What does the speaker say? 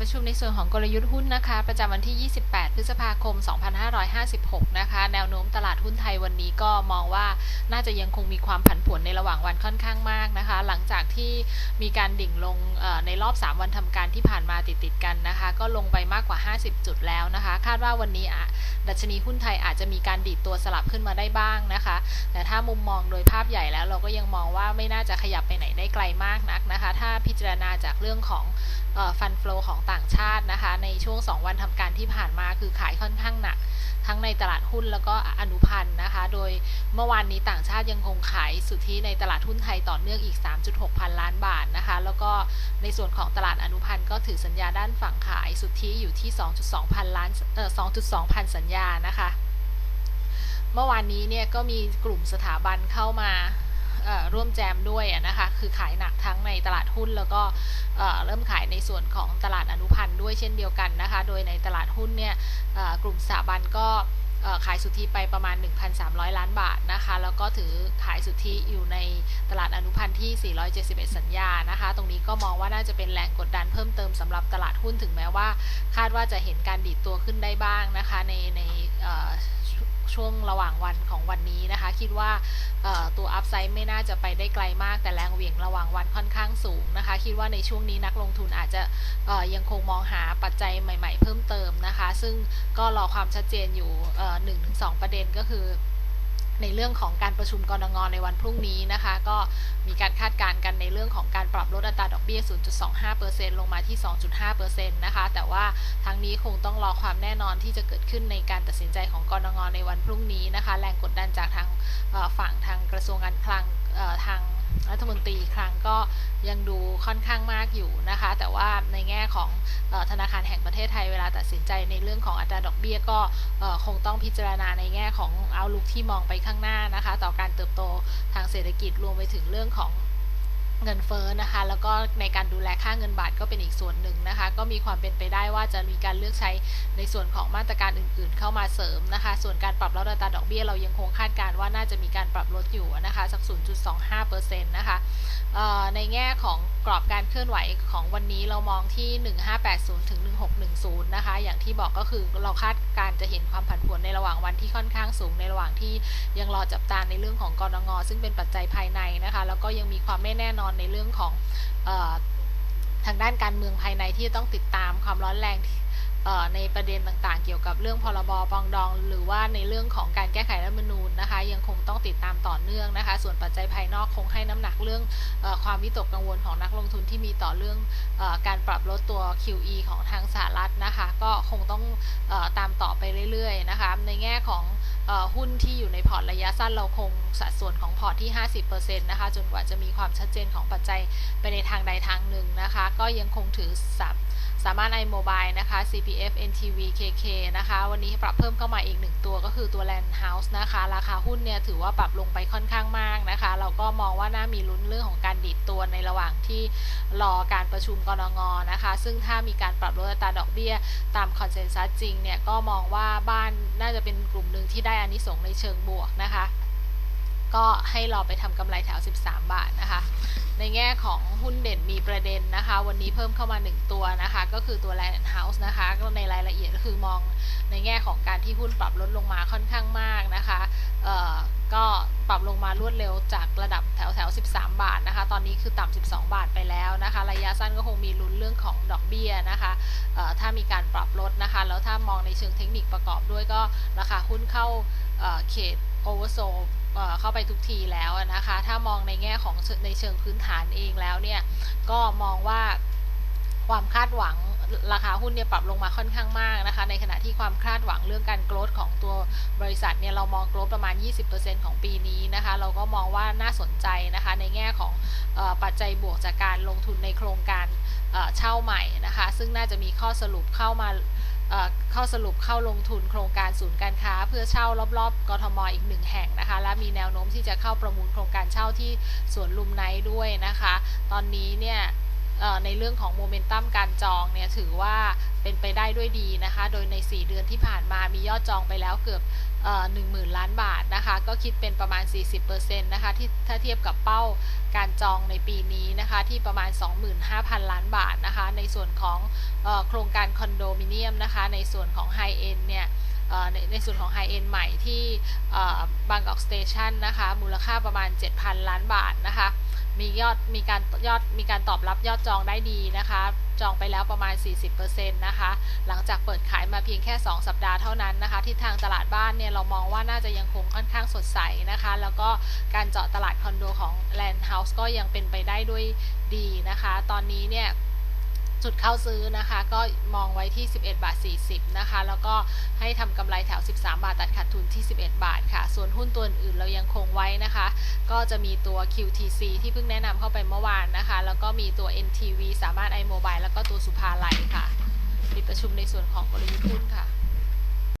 ประชุมในส่วนของกลยุทธ์หุ้นนะคะ ประจำวันที่ 28 พฤษภาคม 2556 นะคะ แนวโน้มตลาดหุ้นไทยวันนี้ก็มองว่าน่าจะยังคงมีความผันผวนในระหว่างวันค่อนข้างมากนะคะ หลังจากที่มีการดิ่งลงในรอบ 3 วันทำการที่ผ่านมาติดติดกันนะคะ ก็ลงไปมากกว่า 50 จุดแล้วนะคะ คาดว่าวันนี้ ดัชนีหุ้นไทยอาจจะมีการดีดตัวสลับขึ้นมาได้บ้างนะคะ แต่ถ้ามุมมองโดยภาพใหญ่แล้วเราก็ยังมองว่าไม่น่าจะขยับไปไหนได้ไกลมากนักนะคะ ถ้าพิจารณาจากเรื่องของฟันฟลอของต่างชาตินะคะ ในช่วง 2 วันทำการที่ผ่านมาคือขายค่อนข้างหนัก ทั้งในตลาดหุ้นแล้วก็อนุพันธ์นะคะ โดยเมื่อวานนี้ต่างชาติยังคงขายสุทธิในตลาดหุ้นไทยต่อเนื่องอีก 3.6 พันล้านบาทนะคะ แล้วก็ในส่วนของตลาดอนุพันธ์ก็ถือสัญญาด้านฝั่งขายสุทธิอยู่ที่ 2.2 พันล้านเอ่อ2.2 พันสัญญานะคะ เมื่อวานนี้เนี่ยก็มีกลุ่มสถาบันเข้ามาร่วมแจมด้วยนะคะ คือขายหนักทั้งในตลาดหุ้นแล้วก็เริ่มขายในส่วนของตลาดอนุพันธ์ด้วยเช่นเดียวกันนะคะ โดยในตลาดหุ้นเนี่ยกลุ่มสถาบันก็ ขายสุทธิไปประมาณ 1,300 ล้านบาทนะคะ แล้วก็ถือขายสุทธิอยู่ในตลาดอนุพันธ์ที่ 471 สัญญานะคะ ตรงนี้ก็มองว่าน่าจะเป็นแรงกดดันเพิ่มเติมสำหรับตลาดหุ้นถึงแม้ว่า คาดว่าจะเห็นการดีดตัวขึ้นได้บ้างนะคะในใน ช่วงระหว่างวันของวันนี้นะคะ คิดว่าตัวอัพไซด์ไม่น่าจะไปได้ไกลมาก แต่แรงเหวี่ยงระหว่างวันค่อนข้างสูงนะคะ คิดว่าในช่วงนี้นักลงทุนอาจจะยังคงมองหาปัจจัยใหม่ ๆ เพิ่มเติมนะคะ ซึ่งก็รอความชัดเจนอยู่หนึ่งถึงสองประเด็นก็คือ ในเรื่องของการประชุมกรงงในวันพรุ่งนี้นะคะ ก็มีการคาดการณ์กันในเรื่องของการปรับลดอัตราดอกเบี้ย 0.25%ลงมาที่ 2.5%นะคะ แต่ว่าทั้งนี้คงต้องรอความแน่นอนที่จะเกิดขึ้นในการตัดสินใจของกรงงในวันพรุ่งนี้นะคะ แรงกดดันจากทางฝั่งทางกระทรวงการคลังทาง รัฐมนตรีครั้งก็ยังดูค่อนข้างมากอยู่นะคะ แต่ว่าในแง่ของธนาคารแห่งประเทศไทยเวลาตัดสินใจในเรื่องของอัตราดอกเบี้ยก็คงต้องพิจารณาในแง่ของเอาลุกที่มองไปข้างหน้านะคะ ต่อการเติบโตทางเศรษฐกิจรวมไปถึงเรื่องของ เงินเฟ้อนะคะ แล้วก็ในการดูแลค่าเงินบาทก็เป็นอีกส่วนหนึ่งนะคะ ก็มีความเป็นไปได้ว่าจะมีการเลือกใช้ในส่วนของมาตรการอื่น ๆ เข้ามาเสริมนะคะ ส่วนการปรับลดอัตราดอกเบี้ยเรายังคงคาดการณ์ว่าน่าจะมีการปรับลดอยู่นะคะสัก 0.25%นะคะในแง่ของกรอบการเคลื่อนไหวของวันนี้เรามองที่ 1580 ถึง 1610 นะคะ อย่างที่บอกก็คือเราคาดการจะเห็นความผันผวนในระหว่างวันที่ค่อนข้างสูงในระหว่างที่ยังรอจับตาในเรื่องของกรงงซึ่งเป็นปัจจัยภายในนะคะ แล้วก็ยังมีความไม่แน่นอนในเรื่องของอทางด้านการเมืองภายในที่ต้องติดตามความร้อนแรงในประเด็นต่างๆ เกี่ยวกับเรื่องพรบปองดอง หรือว่าในเรื่องของการแก้ไขรัฐมนูญนะคะ ยังคงต้องติดตามต่อเนื่องนะคะ ส่วนปัจจัยภายนอกคงให้น้ำหนักเรื่องอความวิตกกังวลของนักลงทุนที่มีต่อเรื่องอการปรับลดตัว QE ของทางสหรัฐนะคะ ก็คงต้องอตามต่อไปเรื่อยๆนะคะ ในแง่ของ หุ้นที่อยู่ในพอร์ตระยะสั้นเราคงสัดส่วนของพอร์ตที่ 50%นะคะ จนกว่าจะมีความชัดเจนของปัจจัยไปในทางใดทางหนึ่งนะคะ ก็ยังคงถือสับสามารถ iMobile นะคะ CPF NTV KK นะคะ วันนี้ปรับเพิ่มเข้ามาอีกหนึ่งตัวก็คือตัว Land House นะคะ ราคาหุ้นเนี่ยถือว่าปรับลงไปค่อนข้างมากนะคะ เราก็มองว่าน่ามีลุ้นเรื่องของการดี ในระหว่างที่รอการประชุมกรงงนะคะ ซึ่งถ้ามีการปรับลดอัตราดอกเบี้ย ตามคอนเซนแซสจริงเนี่ยก็มองว่าบ้านน่าจะเป็นกลุ่มหนึ่งที่ได้อานิสงส์ในเชิงบวกนะคะ ก็ให้รอไปทำกำไรแถว 13 บาทนะคะ ในแง่ของหุ้นเด่นมีประเด็นนะคะ วันนี้เพิ่มเข้ามา 1 ตัวนะคะ ก็คือตัว Land House นะคะ ก็ในรายละเอียดก็คือมองในแง่ของการที่หุ้นปรับลดลงมาค่อนข้างมากนะคะก็ปรับลงมารวดเร็วจากระดับแถวแถว 13 บาทนะคะ ตอนนี้คือต่ำ 12 บาทไปแล้วนะคะ ระยะสั้นก็คงมีลุ้นเรื่องของดอกเบี้ยนะคะถ้ามีการปรับลดนะคะ แล้วถ้ามองในเชิงเทคนิคประกอบด้วยก็ราคาหุ้นเข้าเขตโอเวอร์โซ เข้าไปทุกทีแล้วนะคะ ถ้ามองในแง่ของในเชิงพื้นฐานเองแล้วเนี่ยก็มองว่าความคาดหวังราคาหุ้นเนี่ยปรับลงมาค่อนข้างมากนะคะ ในขณะที่ความคาดหวังเรื่องการโกรธของตัวบริษัทเนี่ยเรามองโกรธประมาณ 20%ของปีนี้นะคะ เราก็มองว่าน่าสนใจนะคะ ในแง่ของอปัจจัยบวกจากการลงทุนในโครงการเช่าใหม่นะคะ ซึ่งน่าจะมีข้อสรุปเข้ามา ข้าสรุปเข้าลงทุนโครงการศูนย์การค้า เพื่อเช่ารอบๆ กทมอีกหนึ่งแห่งนะคะ และมีแนวโน้มที่จะเข้าประมูลโครงการเช่าที่สวนลุมไนท์ด้วยนะคะ ตอนนี้เนี่ยในเรื่องของโมเมนตัมการจองเนี่ยถือว่าเป็นไปได้ด้วยดีนะคะ โดยใน 4 เดือนที่ผ่านมามียอดจองไปแล้วเกือบหนึ่งหมื่นล้านบาทนะคะ ก็คิดเป็นประมาณ 40%นะคะที่ถ้าเทียบกับเป้า การจองในปีนี้นะคะที่ประมาณ 25,000 ล้านบาทนะคะในส่วนของออโครงการคอนโดมิเนียมนะคะในส่วนของไฮเอ็นเนี่ยในในส่วนของไฮเอ็นใหม่ที่บางกอกสเตชันนะคะมูลค่าประมาณ 7,000 ล้านบาทนะคะ มียอดมีการยอดมีการตอบรับยอดจองได้ดีนะคะ จองไปแล้วประมาณ 40%นะคะ หลังจากเปิดขายมาเพียงแค่ 2 สัปดาห์เท่านั้นนะคะที่ทางตลาดบ้านเนี่ยเรามองว่าน่าจะยังคงค่อนข้างสดใสนะคะ แล้วก็การเจาะตลาดคอนโดของ Land House ก็ยังเป็นไปได้ด้วยดีนะคะ ตอนนี้เนี่ย จุดเข้าซื้อนะคะ ก็มองไว้ที่ 11 บาท 40 นะคะ แล้วก็ให้ทำกำไรแถว 13 บาท ตัดขาดทุนที่ 11 บาทค่ะ ส่วนหุ้นตัวอื่นเรายังคงไว้นะคะ ก็จะมีตัว QTC ที่เพิ่งแนะนำเข้าไปเมื่อวานนะคะ แล้วก็มีตัว NTV สามารถ iMobile แล้วก็ตัวสุภาลัยค่ะ ปิดประชุมในส่วนของกลยุทธ์หุ้นค่ะ